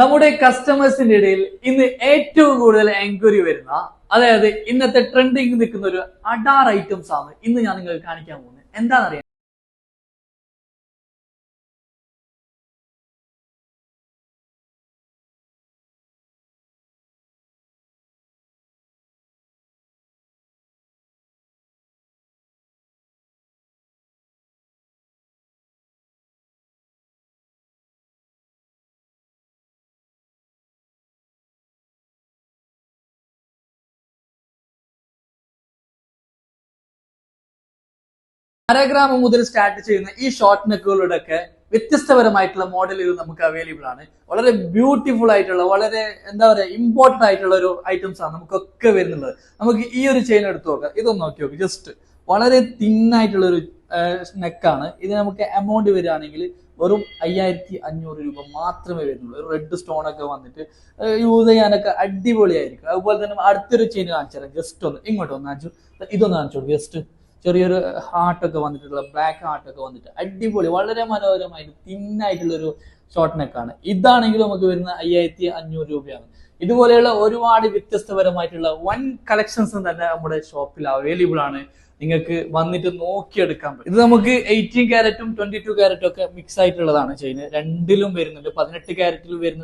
നമ്മുടെ കസ്റ്റമേഴ്സിന്റെ ഇടയിൽ ഇന്ന് ഏറ്റവും കൂടുതൽ എൻക്വയറി വരുന്ന അതായത് ഇന്നത്തെ ട്രെൻഡിങ് നിൽക്കുന്ന ഒരു അഡാർ ഐറ്റംസ് ആണ് ഇന്ന് ഞാൻ നിങ്ങൾക്ക് കാണിക്കാൻ പോകുന്നത്. എന്താണെന്നറിയാം അരഗ്രാമം മുതൽ സ്റ്റാർട്ട് ചെയ്യുന്ന ഈ ഷോർട്ട് നെക്കുകളുടെ ഒക്കെ വ്യത്യസ്തപരമായിട്ടുള്ള മോഡലുകൾ നമുക്ക് അവൈലബിൾ ആണ്. വളരെ ബ്യൂട്ടിഫുൾ ആയിട്ടുള്ള വളരെ എന്താ പറയുക ഇമ്പോർട്ടന്റ് ആയിട്ടുള്ള ഒരു ഐറ്റംസ് ആണ് നമുക്കൊക്കെ വരുന്നുള്ളത് നമുക്ക് ഈ ഒരു ചെയിൻ എടുത്ത് നോക്കാം. ഇതൊന്ന് നോക്കി നോക്കി. ജസ്റ്റ് വളരെ തിന്നായിട്ടുള്ള ഒരു നെക്കാണ് ഇത് നമുക്ക് എമൗണ്ട് വരികയാണെങ്കിൽ വെറും അയ്യായിരത്തി അഞ്ഞൂറ് രൂപ മാത്രമേ വരുന്നുള്ളൂ. റെഡ് സ്റ്റോൺ ഒക്കെ വന്നിട്ട് യൂസ് ചെയ്യാനൊക്കെ അടിപൊളിയായിരിക്കും. അതുപോലെ തന്നെ അടുത്തൊരു ചെയിൻ കാണിച്ചു തരാം ജസ്റ്റ് ഒന്ന് ഇങ്ങോട്ട് ഒന്ന് കാണിച്ചു. ഇതൊന്ന് കാണിച്ചു ജസ്റ്റ് ചെറിയൊരു ഹാർട്ടൊക്കെ വന്നിട്ടുള്ള ബ്ലാക്ക് ഹാർട്ടൊക്കെ വന്നിട്ട് അടിപൊളി വളരെ മനോഹരമായിട്ട് തിന്നായിട്ടുള്ള ഒരു ഷോർട്ട് നെക്കാണ് ഇതാണെങ്കിലും നമുക്ക് വരുന്ന അയ്യായിരത്തി അഞ്ഞൂറ് രൂപയാണ്. ഇതുപോലെയുള്ള ഒരുപാട് വ്യത്യസ്തപരമായിട്ടുള്ള വൺ കളക്ഷൻസ് തന്നെ നമ്മുടെ ഷോപ്പിൽ അവൈലബിൾ ആണ്. നിങ്ങൾക്ക് വന്നിട്ട് നോക്കിയെടുക്കാൻ പറ്റും. ഇത് നമുക്ക് എയ്റ്റീൻ ക്യാരറ്റും ട്വന്റി ടു ക്യാരറ്റും ഒക്കെ മിക്സ് ആയിട്ടുള്ളതാണ് ചെയ്യുന്നത്. രണ്ടിലും വരുന്നുണ്ട് പതിനെട്ട് ക്യാരറ്റിലും വരുന്നുണ്ട്.